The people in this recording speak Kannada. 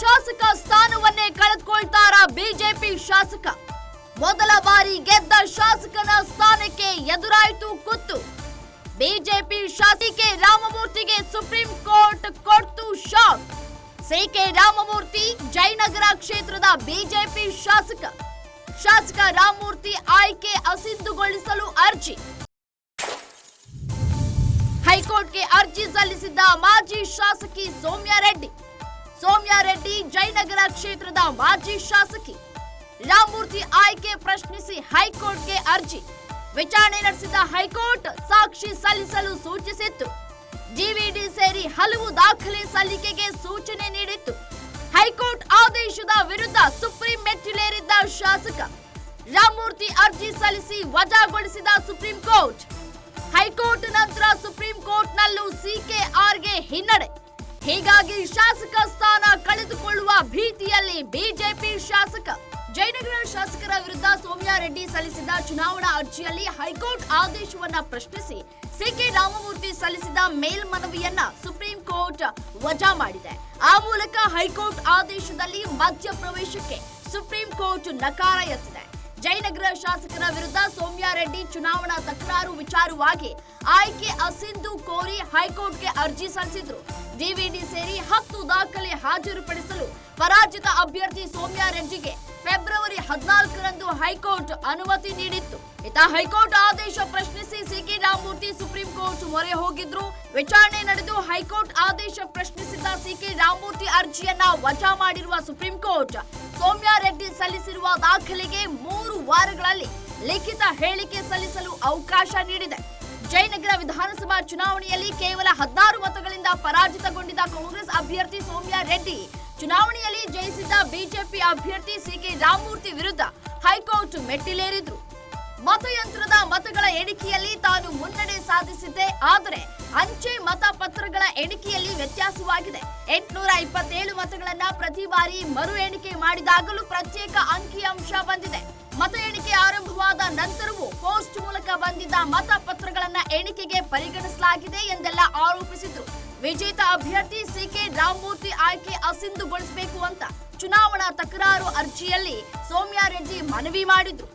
ಶಾಸಕ ಸ್ಥಾನವನ್ನೇ ಕಳೆದುಕೊಳ್ತಾರ ಬಿಜೆಪಿ ಶಾಸಕ. ಮೊದಲ ಬಾರಿ ಗೆದ್ದ ಶಾಸಕನ ಸ್ಥಾನಕ್ಕೆ ಎದುರಾಯಿತು ಕುತ್ತು. ಬಿಜೆಪಿ ಶಾಸಕಿ ರಾಮಮೂರ್ತಿಗೆ ಸುಪ್ರೀಂ ಕೋರ್ಟ್ ಕೊಡ್ತು ಶಾಕ್. ಸಿಕೆ ರಾಮಮೂರ್ತಿ ಜಯನಗರ ಕ್ಷೇತ್ರದ ಬಿಜೆಪಿ ಶಾಸಕ. ಶಾಸಕ ರಾಮಮೂರ್ತಿ ಆಯ್ಕೆ ಅಸಿದ್ಧಗೊಳಿಸಲು ಅರ್ಜಿ. ಹೈಕೋರ್ಟ್ಗೆ ಅರ್ಜಿ ಸಲ್ಲಿಸಿದ್ದ ಮಾಜಿ ಶಾಸಕಿ ಸೌಮ್ಯ ರೆಡ್ಡಿ ಸೌಮ್ಯ ರೆಡ್ಡಿ ಜಯನಗರ ಕ್ಷೇತ್ರದ ಮಾಜಿ ಶಾಸಕಿ ರಾಮಮೂರ್ತಿ ಆಯ್ಕೆ ಪ್ರಶ್ನಿಸಿ ಹೈಕೋರ್ಟ್ಗೆ ಅರ್ಜಿ. ವಿಚಾರಣೆ ನಡೆಸಿದ ಹೈಕೋರ್ಟ್ ಸಾಕ್ಷಿ ಸಲ್ಲಿಸಲು ಸೂಚಿಸಿತ್ತು. ಜಿವಿಡಿ ಸೇರಿ ಹಲವು ದಾಖಲೆ ಸಲ್ಲಿಕೆಗೆ ಸೂಚನೆ ನೀಡಿತ್ತು. ಹೈಕೋರ್ಟ್ ಆದೇಶದ ವಿರುದ್ಧ ಸುಪ್ರೀಂ ಮೆಟ್ಟಿಲೇರಿದ್ದ ಶಾಸಕ ರಾಮಮೂರ್ತಿ ಅರ್ಜಿ ಸಲ್ಲಿಸಿ ವಜಾಗೊಳಿಸಿದ ಸುಪ್ರೀಂ ಕೋರ್ಟ್. ಹೈಕೋರ್ಟ್ ನಂತರ ಸುಪ್ರೀಂ ಕೋರ್ಟ್ನಲ್ಲೂ ಸಿಕೆಆರ್ಗೆ ಹಿನ್ನಡೆ. ಹೀಗಾಗಿ ಶಾಸಕ ಸ್ಥಾನ ಕಳೆದುಕೊಳ್ಳುವ ಭೀತಿಯಲ್ಲಿ ಬಿಜೆಪಿ ಶಾಸಕ, ಜಯನಗರ ಶಾಸಕರ ವಿರುದ್ಧ ಸೌಮ್ಯ ರೆಡ್ಡಿ ಸಲ್ಲಿಸಿದ ಚುನಾವಣಾ ಅರ್ಜಿಯಲ್ಲಿ ಹೈಕೋರ್ಟ್ ಆದೇಶವನ್ನ ಪ್ರಶ್ನಿಸಿ ಸಿಕೆ ರಾಮಮೂರ್ತಿ ಸಲ್ಲಿಸಿದ ಮೇಲ್ಮನವಿಯನ್ನ ಸುಪ್ರೀಂ ಕೋರ್ಟ್ ವಜಾ ಮಾಡಿದೆ. ಆ ಮೂಲಕ ಹೈಕೋರ್ಟ್ ಆದೇಶದಲ್ಲಿ ಮಧ್ಯಪ್ರವೇಶಕ್ಕೆ ಸುಪ್ರೀಂ ಕೋರ್ಟ್ ನಕಾರ ಎತ್ತಿದೆ. ಜಯನಗರ ಶಾಸಕರ ವಿರುದ್ಧ ಸೌಮ್ಯ ರೆಡ್ಡಿ ಚುನಾವಣಾ ತಕರಾರು ವಿಚಾರವಾಗಿ ಆಯ್ಕೆ ಅಸಿಂಧು ಕೋರಿ ಹೈಕೋರ್ಟ್ಗೆ ಅರ್ಜಿ ಸಲ್ಲಿಸಿದ್ರು. ಡಿವಿಡಿ ಸೇರಿ ಹತ್ತು ದಾಖಲೆ ಹಾಜರುಪಡಿಸಲು ಪರಾಜಿತ ಅಭ್ಯರ್ಥಿ ಸೋಮ್ಯಾ ರೆಡ್ಡಿಗೆ ಫೆಬ್ರವರಿ ಹದಿನಾಲ್ಕರಂದು ಹೈಕೋರ್ಟ್ ಅನುಮತಿ ನೀಡಿತ್ತು. ಇತ ಹೈಕೋರ್ಟ್ ಆದೇಶ ಪ್ರಶ್ನಿಸಿ ಸಿಕೆ ರಾಮಮೂರ್ತಿ ಸುಪ್ರೀಂ ಕೋರ್ಟ್ ಮೊರೆ ಹೋಗಿದ್ರು. ವಿಚಾರಣೆ ನಡೆದು ಹೈಕೋರ್ಟ್ ಆದೇಶ ಪ್ರಶ್ನಿಸಿದ ಸಿಕೆ ರಾಮಮೂರ್ತಿ ಅರ್ಜಿಯನ್ನ ವಜಾ ಮಾಡಿರುವ ಸುಪ್ರೀಂ ಕೋರ್ಟ್ ಸೋಮ್ಯಾ ರೆಡ್ಡಿ ಸಲ್ಲಿಸಿರುವ ದಾಖಲೆಗೆ ಮೂರು ವಾರಗಳಲ್ಲಿ ಲಿಖಿತ ಹೇಳಿಕೆ ಸಲ್ಲಿಸಲು ಅವಕಾಶ ನೀಡಿದೆ. ಜಯನಗರ ವಿಧಾನಸಭಾ ಚುನಾವಣೆಯಲ್ಲಿ ಕೇವಲ ಹದಿನಾರು ಮತಗಳಿಂದ ಪರಾಜಿತಗೊಂಡಿದ್ದ ಕಾಂಗ್ರೆಸ್ ಅಭ್ಯರ್ಥಿ ಸೋಮ್ಯಾ ರೆಡ್ಡಿ. ಚುನಾವಣೆಯಲ್ಲಿ ಜಯಿಸಿದ್ದ ಬಿಜೆಪಿ ಅಭ್ಯರ್ಥಿ ಸಿಕೆ ರಾಮಮೂರ್ತಿ ವಿರುದ್ಧ ಹೈಕೋರ್ಟ್ ಮೆಟ್ಟಿಲೇರಿದ್ರು. ಮತಯಂತ್ರದ ಮತಗಳ ಎಣಿಕೆಯಲ್ಲಿ ತಾನು ಮುನ್ನಡೆ ಸಾಧಿಸಿದ್ದೆ, ಆದರೆ ಅಂಚೆ ಮತಪತ್ರಗಳ ಎಣಿಕೆಯಲ್ಲಿ ವ್ಯತ್ಯಾಸವಾಗಿದೆ. ಎಂಟುನೂರ ಇಪ್ಪತ್ತೇಳು ಮತಗಳನ್ನ ಪ್ರತಿ ಬಾರಿ ಮರು ಎಣಿಕೆ ಮಾಡಿದಾಗಲೂ ಪ್ರತ್ಯೇಕ ಅಂಕಿಅಂಶ ಬಂದಿದೆ. ಮತ ಎಣಿಕೆ ಆರಂಭವಾದ ನಂತರವೂ ಪೋಸ್ಟ್ ಮೂಲಕ ಬಂದಿದ್ದ ಮತಪತ್ರಗಳನ್ನ ಎಣಿಕೆಗೆ ಪರಿಗಣಿಸಲಾಗಿದೆ ಎಂದೆಲ್ಲ ಆರೋಪಿಸಿದ್ರು. ವಿಜೇತ ಅಭ್ಯರ್ಥಿ ಸಿ ಕೆ ರಾಮಮೂರ್ತಿ ಆಯ್ಕೆ ಅಸಿಂಧುಗೊಳಿಸಬೇಕು ಅಂತ ಚುನಾವಣಾ ತಕರಾರು ಅರ್ಜಿಯಲ್ಲಿ ಸೌಮ್ಯಾರೆಡ್ಡಿ ಮನವಿ ಮಾಡಿದ್ರು.